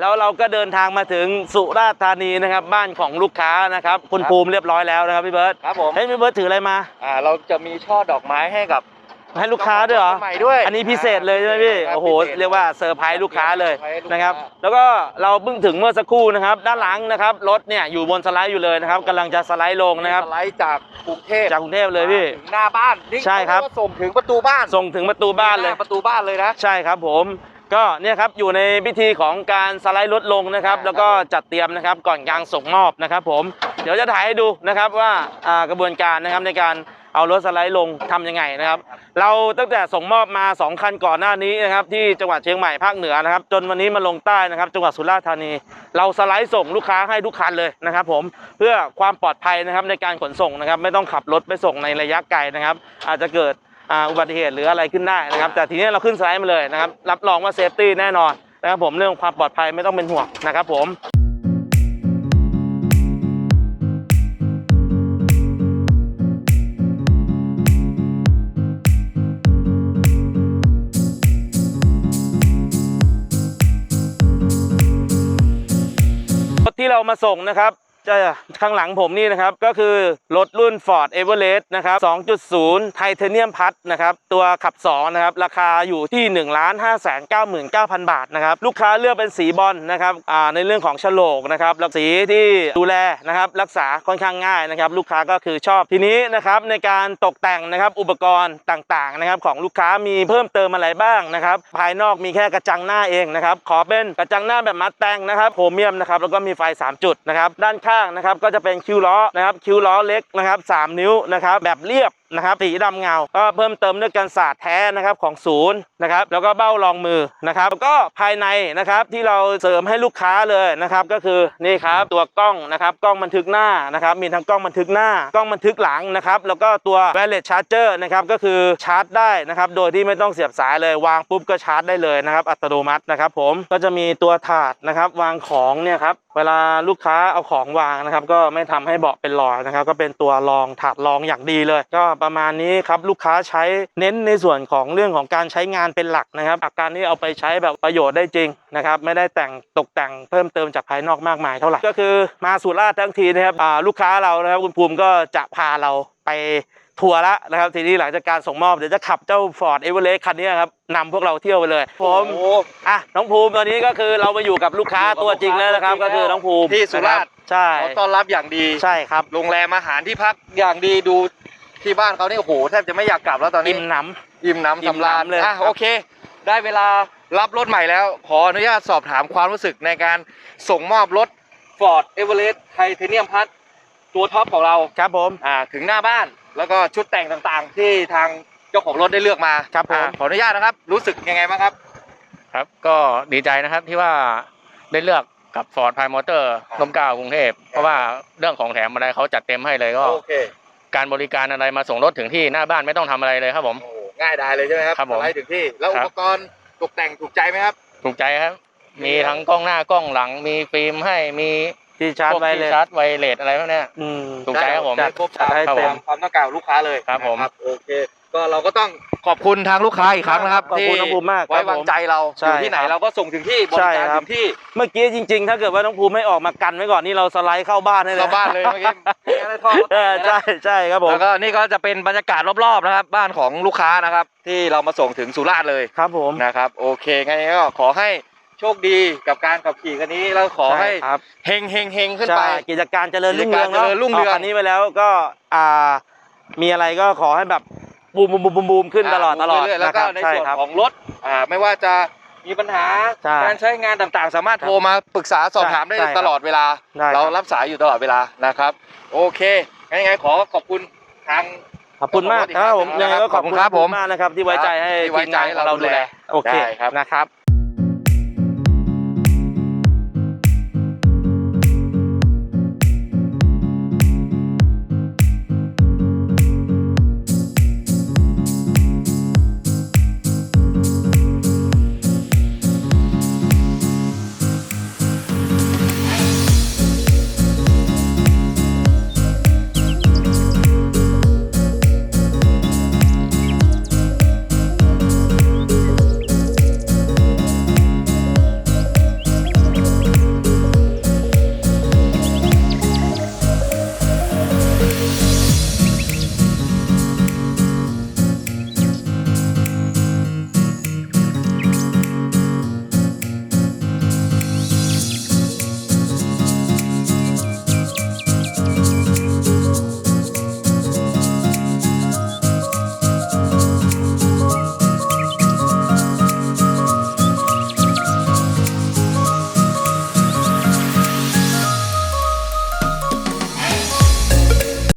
แล้วเราก็เดินทางมาถึงสุราษฎร์ธานีนะครับ บ้านของลูกค้านะครับคุณครับภูมิเรียบร้อยแล้วนะครับพี่เบิร์ตครับผมเฮ้ยพี่เบิร์ตถืออะไรมาอ่าเราจะมีช่อดอกไม้ให้กับให้ลูกค้าด้วยเหรอ ใหม่ด้วย อันนี้พิเศษเลยใช่ไหมพี่าโอ้โหพิศษเรียกว่าเซอร์ไพรส์ลูกค้าเลยซอไพส์ลูกนะครับาแล้วก็เราเพิ่งถึงเมื่อสักครู่นะครับ ด้านหลังนะครับรถเนี่ยอยู่บนสไลด์อยู่เลยนะครับกำลังจะสไลด์ลงนะครับ สไลด์จากกรุงเทพจากกรุงเทพเลยพี่ ถึงหน้าบ้านนี่ใช่ครับเขาเยกว่าส่งถึงประตูบ้าน ส่งถึงประตูบ้านเลยหประตูบ้านเลยนะ ใช่ครับผม ก็เนี่ยครับอยู่ในพิธีของการสไลด์รถลงนะครับอ่าแล้วก็จัดเตรียมนะครับก่อนการส่งมอบนะครับ ผมเดี๋ยวจะถ่ายให้ดูนะครับว่าอ่ากระบวนการนะครับในการเอารถสไลด์ลงทำยังไงนะครับ เราตั้งแต่ส่งมอบมา 2 คันก่อนหน้านี้นะครับที่จังหวัดเชียงใหม่ภาคเหนือนะครับ จนวันนี้มาลงใต้นะครับ จังหวัดสุราษฎร์ธานี เราสไลด์ส่งลูกค้าให้ทุกคันเลยนะครับ ผมเพื่อความปลอดภัยนะครับในการขนส่งนะครับ ไม่ต้องขับรถไปส่งในระยะไกลนะครับ อาจจะเกิด อุบัติเหตุหรืออะไรขึ้นได้นะครับแต่ทีนี้เราขึ้นสไลด์มาเลยนะครับรับรองว่าเซฟตี้แน่นอนนะครับผมเรื่องความปลอดภัยไม่ต้องเป็นห่วงนะครับผมรถที่เรามาส่งนะครับ จะข้างหลังผมนี่นะครับ ก็คือรถรุ่น Ford Everest นะครับ 2.0 ไทเทเนียมพัดนะครับ ตัวขับ2นะครับ ราคาอยู่ที่ 1 5 9 9 0 0 0 บาทนะครับ ลูกค้าเลือกเป็นสีบอลนะครับในเรื่องของฉลกนะครับแล้วสีที่ดูแลนะครับรักษาค่อนข้างง่ายนะครับ ลูกค้าก็คือชอบทีนี้นะครับในการตกแต่งนะครับอุปกรณ์ต่างๆนะครับของลูกค้ามีเพิ่มเติมอะไรบ้างนะครับ ภายนอกมีแค่กระจังหน้าเองนะครับขอเป็นกระจังหน้าแบบมัดแต่งนะครับโครเมียมนะครับแล้วก็มีไฟ 3 จุดนะครับด้านข้างนะครับก็จะเป็นคิ้วล้อนะครับคิ้วล้อเล็กนะครับ3นิ้วนะครับแบบเรียบ นะครับสีดำเงา ก็เพิ่มเติมด้วยกันศาสตร์แท้นะครับของศูนย์นะครับแล้วก็เบ้ารองมือนะครับแล้วก็ภายในนะครับที่เราเสริมให้ลูกค้าเลยนะครับก็คือนี่ครับตัวกล้องนะครับกล้องบันทึกหน้านะครับมีทั้งกล้องบันทึกหน้ากล้องบันทึกหลังนะครับแล้วก็ตัว wireless charger นะครับก็คือชาร์จได้นะครับโดยที่ไม่ต้องเสียบสายเลยวางปุ๊บก็ชาร์จได้เลยนะครับอัตโนมัตินะครับผมก็จะมีตัวถาดนะครับวางของเนี่ยครับเวลาลูกค้าเอาของวางนะครับก็ไม่ทำให้เบาะเป็นรอยนะครับก็เป็นตัวรองถาดรองอย่างดีเลยก็ประมาณนี้ครับลูกค้าใช้เน้นในส่วนของเรื่องของการใช้งานเป็นหลักนะครับอาการนี้เอาไปใช้แบบประโยชน์ได้จริงนะครับไม่ได้แต่งตกแต่งเพิ่มเติมจากภายนอกมากมายเท่าไหร่ก็คือมาสุราษฎร์ทั้งทีนะครับอ่าลูกค้าเรานะครับคุณภูมิก็จะพาเราไปทัวร์ละนะครับทีนี้หลังจากการส่งมอบเดี๋ยวจะขับเจ้า Ford Everest คันนี้ครับนำพวกเราเที่ยวไปเลยผมโอ้โหอะน้องภูมิตอนนี้ก็คือเรามาอยู่กับลูกค้าตัวจริงแล้วนะครับ ก็คือน้องภูมิที่สุราษฎร์นะคบใช่ขอต้อนรับอย่างดีใช่ครับโรงแรมอาหารที่พักอย่างดีดู ที่บ้านเขานี่โอ้โหแทบจะไม่อยากกลับแล้วตอนนี้อิ่มหนอิ่มหน้ำอิ่มสำราญหนำเลยอะครับโอเค ได้เวลารับรถใหม่แล้ว ขออนุญาตสอบถามความรู้สึกในการส่งมอบรถ Ford Everest Titanium Plus ตัวท็อปของเราำครับผมอ่าถึงหน้าบ้านแล้วก็ชุดแต่งต่างๆ ที่ทางเจ้าของรถได้เลือกมาครับผมอ่าขออนุญาตนะครับ รู้สึกยังไงบ้างครับ ครับก็ดีใจนะครับที่ว่าได้เลือกกับ Ford p i Motor ลมเกล้ากรุงเทพ เพราะว่าเรื่องของแถมอะไรเขาจัดเต็มให้เลยก็โอเค การบริการอะไรมาส่งรถถึงที่หน้าบ้านไม่ต้องทำอะไรเลยครับผม โอ้ง่ายดายเลยใช่ไหมครับครับผม สไลด์ถึงที่ แล้วครัอุบปกรณ์ตกแต่งถูกใจไหมครับ ถูกใจครับ มีทั้งกล้องหน้ากล้องหลัง มีฟิล์มให้มีที่ชาร์จพวกไว้ที่เลย ชาร์จไวเลสอะไรพวกเนี้ย อืม ถูกใจครับผม ได้ครบจัดให้ตามเต็ม ความต้องการของลูกค้าเลยครับผม นะโอเค ก็เราก็ต้องขอบคุณทางลูกค้าอีกครั้งนะครับขอบคุณน้องภูมิมากไว้วางใจเราใช่อยู่ที่ไหนครับเราก็ส่งถึงที่บใช่ริการครับ ถึงที่เมื่อกี้จริง ๆ ถ้าเกิดว่าน้องภูมิไม่ออกมากันไว้ก่อนนี่เราสไลด์เข้าบ้านได้เลยเข้าบ้านเลยเมื่อกี้ไม่งั้นได้ท่อรถเออแตกนะ ใช่ใช่ครับผมแล้วก็นี่ก็จะเป็นบรรยากาศรอบๆนะครับ บ้านของลูกค้านะครับ ที่เรามาส่งถึงสุราษฎร์เลยครับผม นะครับ โอเคงั้นก็ขอให้โชคดีกับการขับขี่คันนี้แล้วขอให้ช่ครับเฮงเฮงเฮงขึ้นไป ใช่กิจการเจริญรุ่งเรืองกิจการเจริญรุ่งเรืองาคันนี้ไปแล้วก็อ่ามีอะไรก็ขอให้แบบ บูมบูมบูมบูมบูมขึ้นตลอดตลอดเรื่ยๆแล้วนะคก็รับในใช่ส่วนครับของรถอ่าไม่ว่าจะมีปัญหาใช่การใช้งานต่างๆ สามารถโทรมาปรึกษาสอบถามได้ใช่ครับตลอดเวลา ได้ครับ เรารับสายอยู่ตลอดเวลานะครับ โอเคงั้นยังไงขอขอบคุณทาง ขอบคุณมากครับผมยังไงก็ขอบคุณครับผมมากนะครับที่ไว้ใจให้ที่ไว้ใจให้ทีมงนของเราดูแลโอเคได้ครับ นะครับ